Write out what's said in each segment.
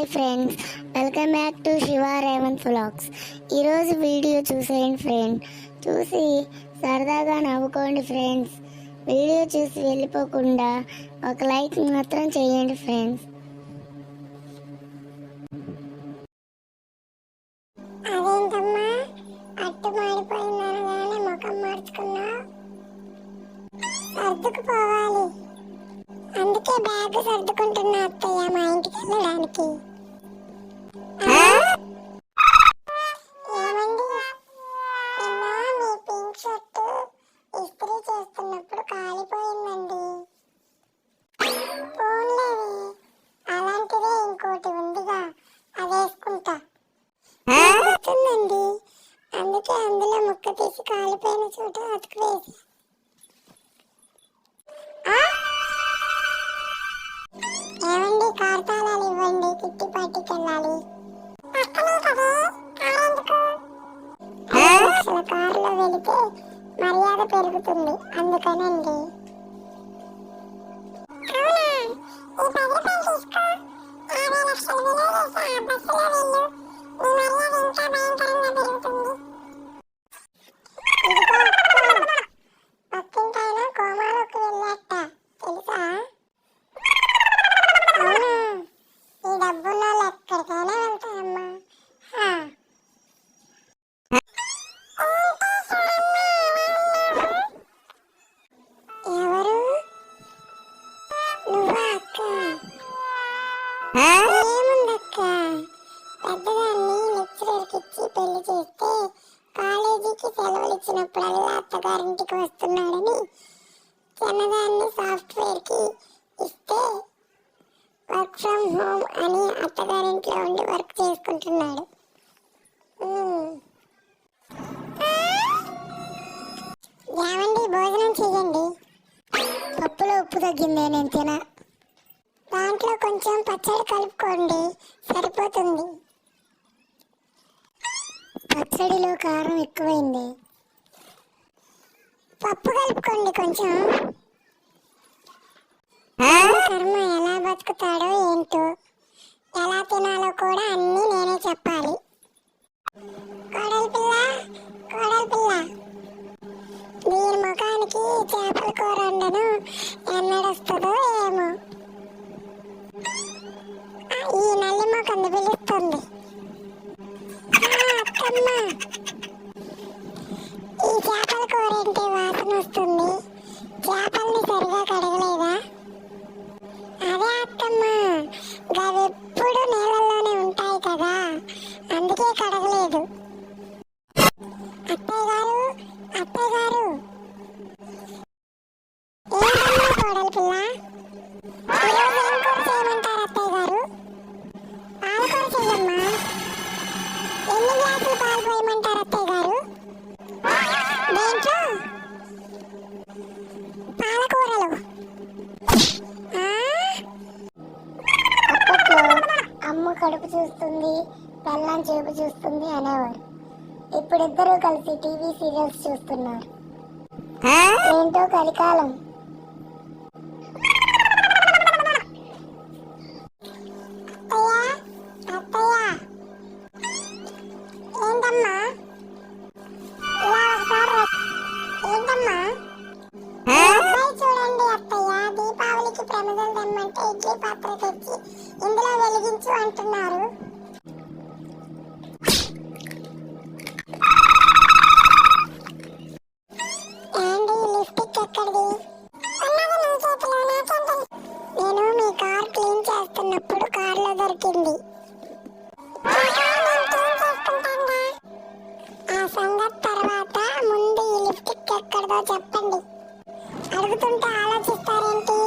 Hi friends welcome back to Shiva Revanth vlogs. ఈరోజు video చూసేయండి friend. చూసి సరదాగా నవ్వుకోండి ఫ్రెండ్స్. వీడియో చూసి వెళ్ళిపోకుండా ఒక లైక్ మాత్రం చేయండి ఫ్రెండ్స్. అదేంటమ్మా? అట్టు మాడిపోయిందనగానే ముఖం మార్చుకున్నావు? సర్దుకుపోవాలి. అందుకే బ్యాగ్ సర్దుకుంటున్నా అత్తయ్య మా ఇంటికి వెళ్ళడానికి. ముక్క తీసి కాలిపోయిన చోట అతుకు వేసి ఏమండి కార్ తాళాలు ఇవ్వండి కిట్టి పార్టీకి వెళ్ళాలి అసలు కారులో వెళితే మర్యాద పెరుగుతుంది అందుకనండి. పెద్దదాన్ని లెక్చరర్కి ఇచ్చి పెళ్ళి చేస్తే కాలేజీకి సెలవులు ఇచ్చినప్పుడల్లా అత్తగారింటికి వస్తున్నాడని చిన్నదాన్ని సాఫ్ట్వేర్కి ఇస్తే వర్క్ ఫ్రమ్ హోమ్ అని అత్తగారింట్లో ఉండి వర్క్ చేసుకుంటున్నాడు. ఏమండి భోజనం చేయండి పప్పులో ఉప్పు తగ్గిందే నేను తిన. దాంట్లో కొంచెం పచ్చడి కలుపుకోండి సరిపోతుంది. పచ్చడిలో కారం ఎక్కువైంది. పప్పు కలుపుకోండి కొంచెం. కర్మ ఎలా బతుకుతాడో ఏంటో ఎలా తినాలో కూడా అన్నీ నేనే చెప్పాలి. అమ్మా. ఈ చేపల కూర ఏంటి వాసన వస్తుంది. చేపల్ని సరిగా కడగలేదా? అదే అత్తమ్మ గవెప్పుడు నీళ్ళల్లోనే ఉంటాయి కదా అందుకే కడగలేదు. అత్తయ్య గారు అత్తయ్య గారు. ఏంటమ్మా కోడలి పిల్ల? ఈరోజు ఏం కూర చేయమంటారు అత్తయ్య గారు? పాలకూర చెయ్యమ్మా ఎన్ని గ్లాసులు పాలు పోయమంటారు అత్తయ్య గారు? దేంట్లో? పాలకూరలు? అప్పట్లో అమ్మ కడుపు చూస్తుంది పెళ్ళాం చేపు చూస్తుంది అనేవారు. ఇప్పుడు ఇద్దరూ కలిసి టీవీ సీరియల్స్ చూస్తున్నారు. ఏంటో కలికాలం. సంగతి తర్వాత ముందు ఈ లిప్స్టిక్ ఎక్కడదో చెప్పండి. అడుగుతుంటే ఆలోచిస్తారేంటి?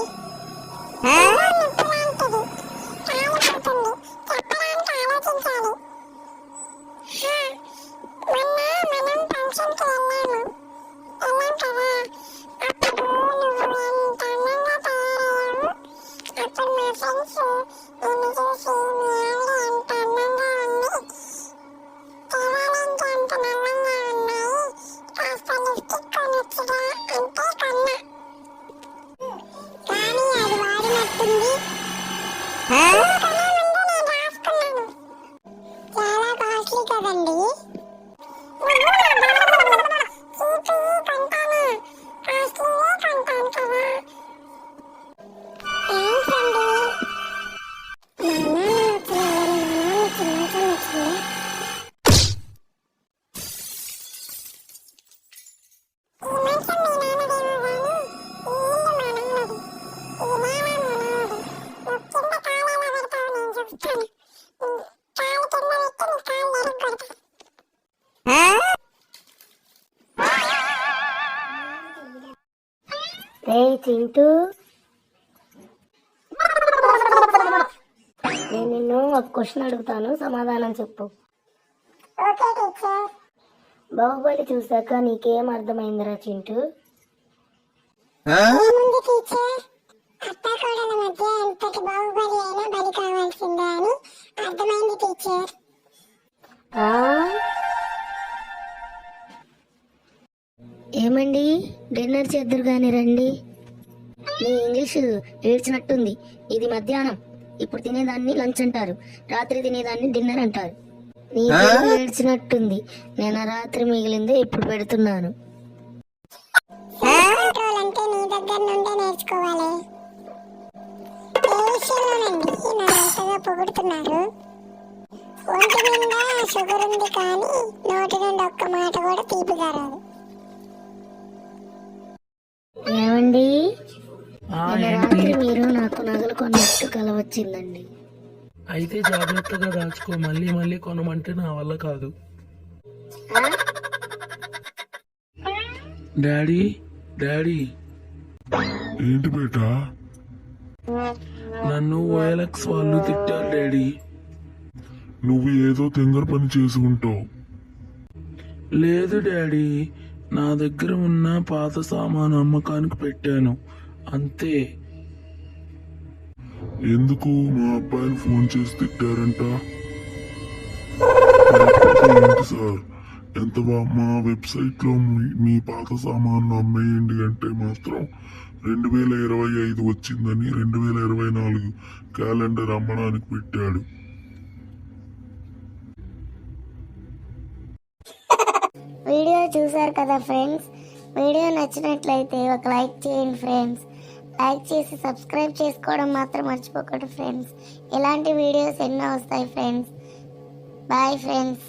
రే చింటూ. నేను నిన్ను ఒక క్వశ్చన్ అడుగుతాను సమాధానం చెప్పు. Okay teacher. బాహుబలి చూసాక నీకేం అర్థమైందిరా చింటూ? బాహుబలి అయినా బలి కావాల్సిందే అని అర్థమైంది టీచర్. ఏమండి? డిన్నర్ చేద్దరు కానీ రండి. మీ ఇంగ్లీష్ ఏడ్చినట్టుంది. ఇది మధ్యాహ్నం. ఇప్పుడు తినేదాన్ని లంచ్ అంటారు. రాత్రి తినేదాన్ని డిన్నర్ అంటారు. నీ ఏడ్చినట్టుంది? నేను ఆ రాత్రి మిగిలిందే ఇప్పుడు పెడుతున్నాను. కంట్రోల్ అంటే నీ దగ్గర నుండే నేర్చుకోవాలి. ఏ విషయంలోనండి నన్ను అంతగా పొగుడుతున్నారు? ఒంటి నిండా షుగర్ ఉంది కానీ నోటి నుండి ఒక్క మాట కూడా తీపిగా రాదు ఏమండి ఆ, నిన్న ఏంటి రాత్రి మీరు నాకు నగలు కొన్నట్టు కల వచ్చిందండి అయితే జాగ్రత్తగా దాచుకో మళ్ళీ మళ్ళీ కొనమంటే నా వల్ల కాదు? Daddy daddy. ఏంటి బేటా? నన్ను ఓఎల్ఎక్స్ వాళ్ళు తిట్టారు డాడీ. నువ్వు ఏదో తింగర పని చేసుకుంటావు. లేదు డాడీ. నా దగ్గర ఉన్న పాత సామాను అమ్మకానికి పెట్టాను. అంతే. ఎందుకు మా అబ్బాయిని ఫోన్ చేసి తిట్టారంట? సార్? ఎంత బా- మా వెబ్సైట్లో మీ- మీ పాత సామాన్లు అమ్మేయండి అంటే మాత్రం రెండు వేల ఇరవై ఐదు వచ్చిందని రెండు వేల ఇరవై నాలుగు క్యాలెండర్ అమ్మడానికి పెట్టాడు. వీడియో చూసారు కదా ఫ్రెండ్స్? వీడియో నచ్చినట్లయితే ఒక లైక్ చేయండి ఫ్రెండ్స్. లైక్ చేసి సబ్స్క్రైబ్ చేసుకోవడం మాత్రం మర్చిపోకండి ఫ్రెండ్స్. ఇలాంటి వీడియోస్ ఎన్నో వస్తాయి ఫ్రెండ్స్. Bye friends.